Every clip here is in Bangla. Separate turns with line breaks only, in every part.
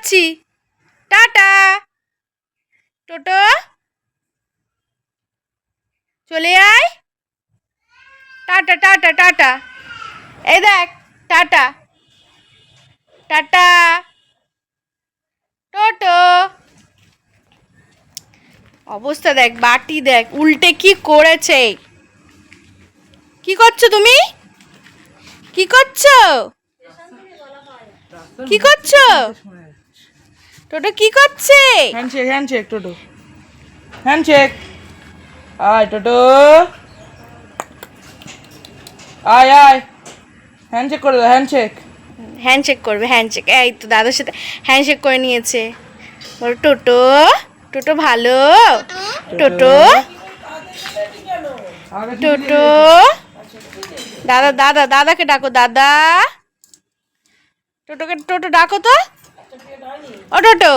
যাচ্ছি। টাটা। টোটো। চলে আয়। টাটা টাটা টাটা। এই দেখ, টাটা। টাটা। টোটো। অবস্থা দেখ, বাটি দেখ, উল্টে কি করেছে? কি করছ তুমি? কি করছ? কি করছ? টোটো কি করছে?
হ্যান্ডশেক হ্যান্ডশেক টোটো। হ্যান্ডশেক আয় টোটো। আয় আয়। হ্যান্ডশেক করে দাও হ্যান্ডশেক
হ্যান্ডশেক করবে হ্যান্ডশেক এই তো দাদার সাথে হ্যান্ডশেক করে নিয়েছে। বলো টোটো টোটো ভালো? টোটো? টোটো? দাদা দাদা দাদাকে ডাকো দাদা। টোটোকে টোটো ডাকো তো। ও, টোটো।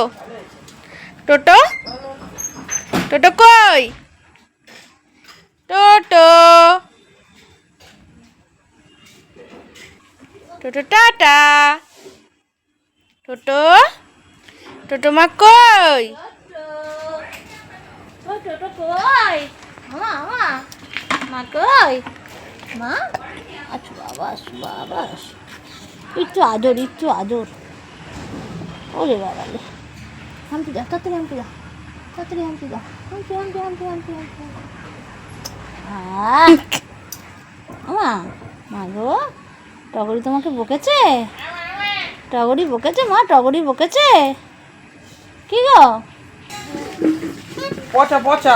টোটো? টোটো কই? টোটো। টোটো টাটা। টোটো? টোটো মা কই?
টোটো মা মা। মা আচ্ছা বাবা বাবা একটু আদর একটু আদর। ওরে বাবা রে হামপি দাও তাড়াতাড়ি হামপি দাও তাড়াতাড়ি হামপি দাও হামপি হামপি হামপি হামপি হামপি মা মা গো টগরি তোমাকে বকেছে? টগরি বকেছে মা টগরি বকেছে? কি গো?
পচা পচা।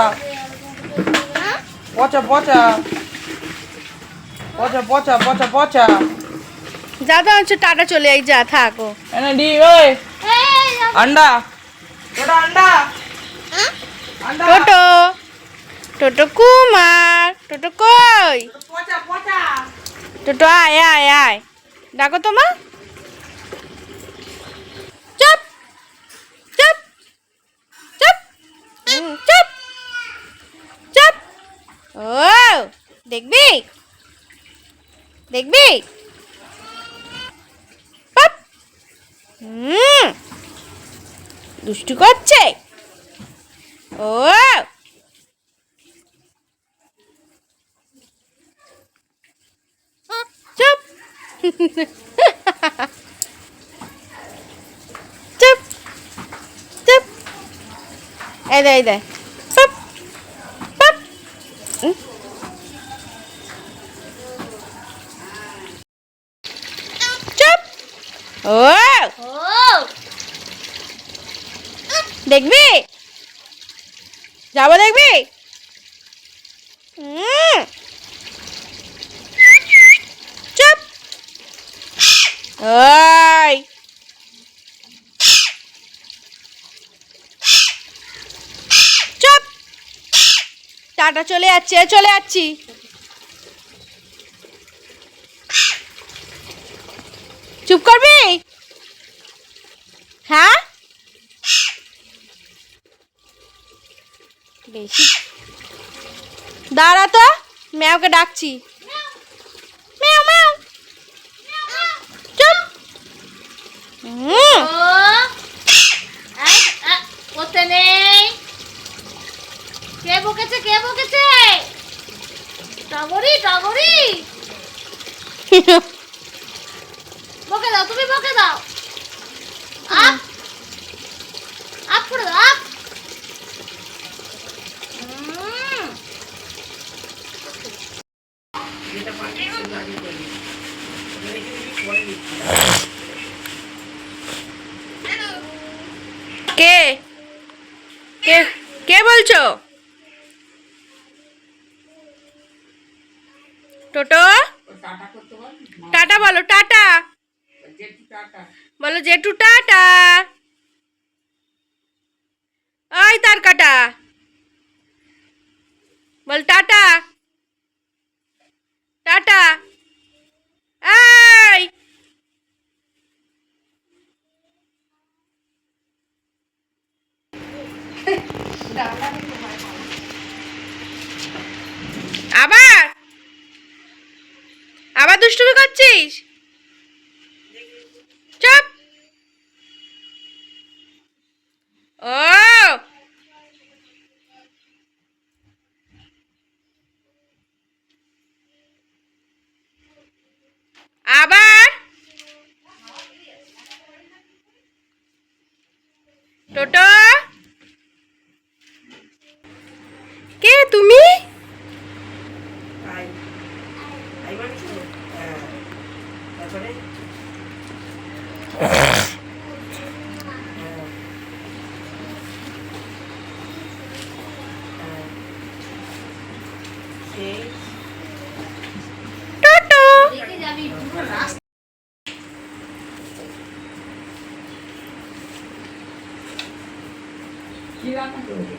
পচা পচা। পচা পচা পচা পচা।
যা তো টাটা চলে আই যা থাকো
এনে ডিম ওই। আন্ডা টোটো আন্ডা
টোটো টোটো কুমার টোটো কই টোটো আয় আয় আয় ডাকো তো মা চুপ চুপ চুপ হুম, চুপ চুপ ও দেখবি দেখবি। হুম দুষ্টু করছে? ও! চুপ! চুপ! চুপ! এই দে এই দে। চুপ! চুপ ও
ও
দেখবি? যাব দেখবি? চুপ। ওই। চুপ। টাটা চলে যাচ্ছে চলে যাচ্ছি। চুপ করবি? হ্যাঁ? বেশি। দাঁড়া তো ম্যাওকে ডাকছি। ম্যাও ম্যাও। চুপ।
নেই। কে বকেছে কে বকেছে? টগরি টগরি। বকে দাও তুমি বকে দাও।
কে? কে? কে বলছো? টোটো? টাটা বলো টাটা। বলো জেঠু, টাটা। ওই তার কাটা। বল, টাটা। টাটা এই আবার? আবার দুষ্টুমি করছিস?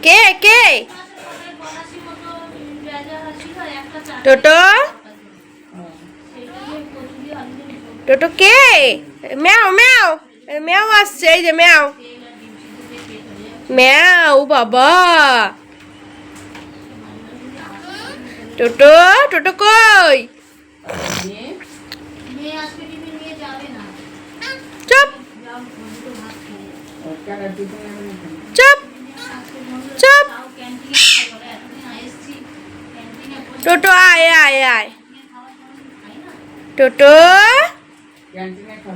কে? কে? টোটো? টোটো কে? ম্যাও ম্যাও ম্যাও আসছে, এই যে ম্যাও। ম্যাও, বাবা। টোটো টোটো কই? চুপ। চুপ। চুপ। টোটো, আয় আয় আয়। টোটো।
眼睛那疼